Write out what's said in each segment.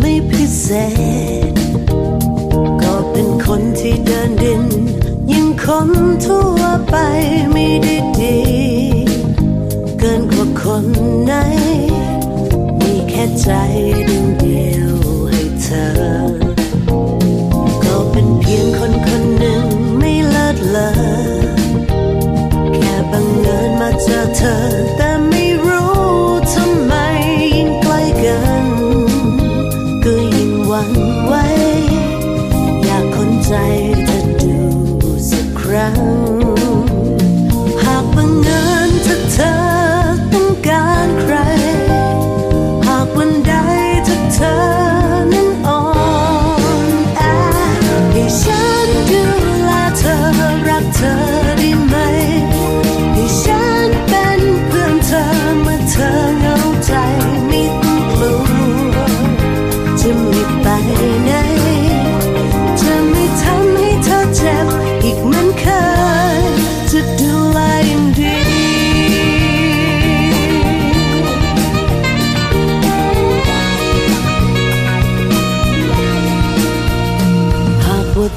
ไม่พิเศษ ก็เป็นคนที่เดินดิน ยังคนทั่วไปไม่ได้ดี เกินกว่าคนไหน มีแค่ใจดวงเดียวให้เธอ สั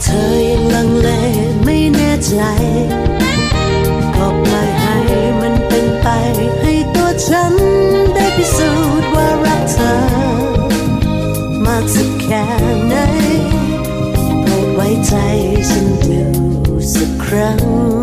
เธอยังลังเลไม่แน่ใจ ก็ปล่อยให้มันเป็นไปให้ตัวฉันได้พิสูจน์ว่ารักเธอ มากสักแค่ไหนโปรดไว้ใจฉันดูสักครั้ง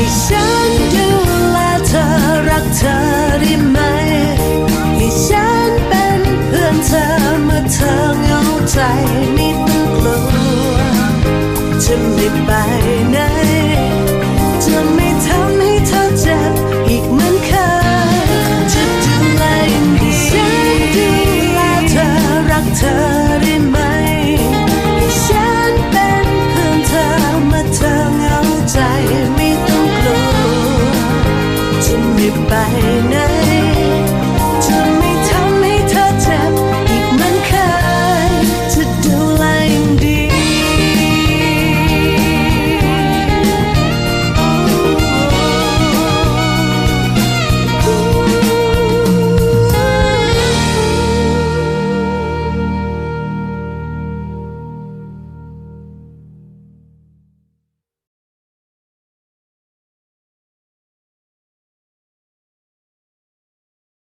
ให้ฉันดูแลเธอรักเธอได้ไหม ให้ฉันเป็นเพื่อนเธอเมื่อเธอเหงาใจไม่ต้องกลัวจะไม่ไปไหนะ I know.